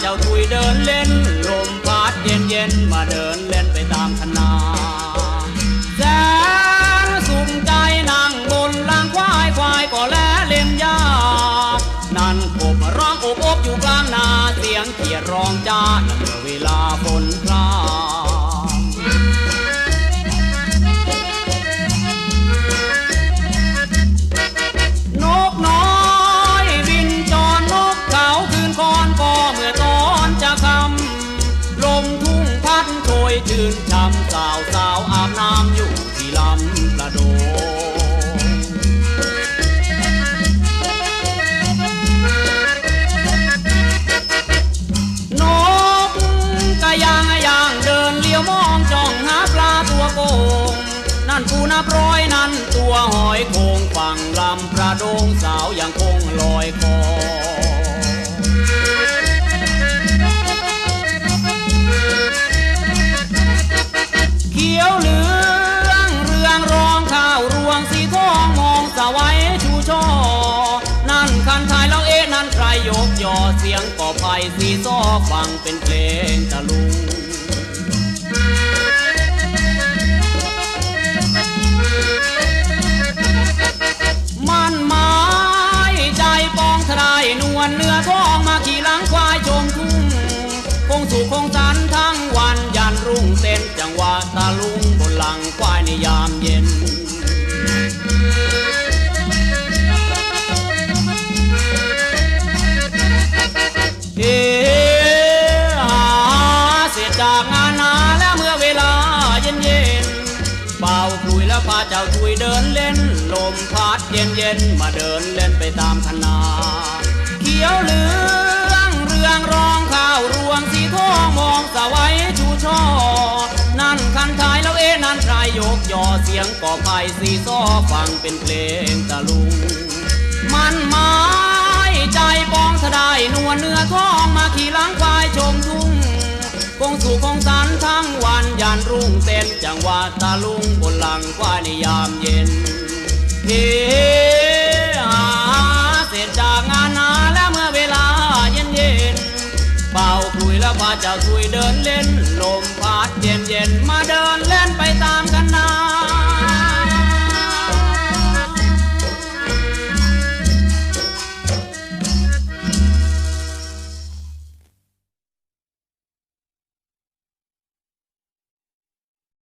เจ้าถุยเดินเล่น ลมพัดเย็นเย็นมาเดินเล่นไปตามคนาแสนสุมใจนั่งบนล่างควายควายก็แลเล่มยา นั่นกบร้องอบอบอยู่กลางนา เสียงเขียร้องจ้าเวลาฝนพลา ยชื่นช่ำสาวสาวอาบน้ำอยู่ที่ลำประโดงนกกะยางอะยางเดินเลี้ยวมองจ้องหาปลาตัวโกง นั่นปูนับร้อยนั่นตัวหอยโคงฝั่งลำประโดงสาวยังคงลอยคอ อเสียงก่อไผ่สีซ้อฟังเป็นเพลงตะลุงมันหมายใจปองทรายนวลเนื้อทองมาขี่หลังควายชมทุ่งคงสุขคงสันทั้งวันยันรุ่งเต้นจังหวะตาลุงบนหลังควายในยามเย็น แล้วพาเจ้าทุยเดินเล่น ลมพัดเย็นเย็นมาเดินเล่นไปตามคณาเขียวเหลืองเรืองรองข้าวรวงสีทองมองสวัยชูช่อ นั่นคันท้ายแล้วเอ๊นั่นใครยกยอเสียงก่อไผ่สีซ้อฟังเป็นเพลงตะลุง มันหมาใจปองทะได้นวลเนื้อทองมาขี่ล้างควายชมทุ่งคงสู่คงสันทั้งานรุ่งเต้นจังหวะตาลุงบนหลังควายในยามเย็นเฮหาเสร็จจากงานนาแล้วเมื่อเวลาเย็นเย็นเป่าคุยแล้วพาเจ้าคุยเดิน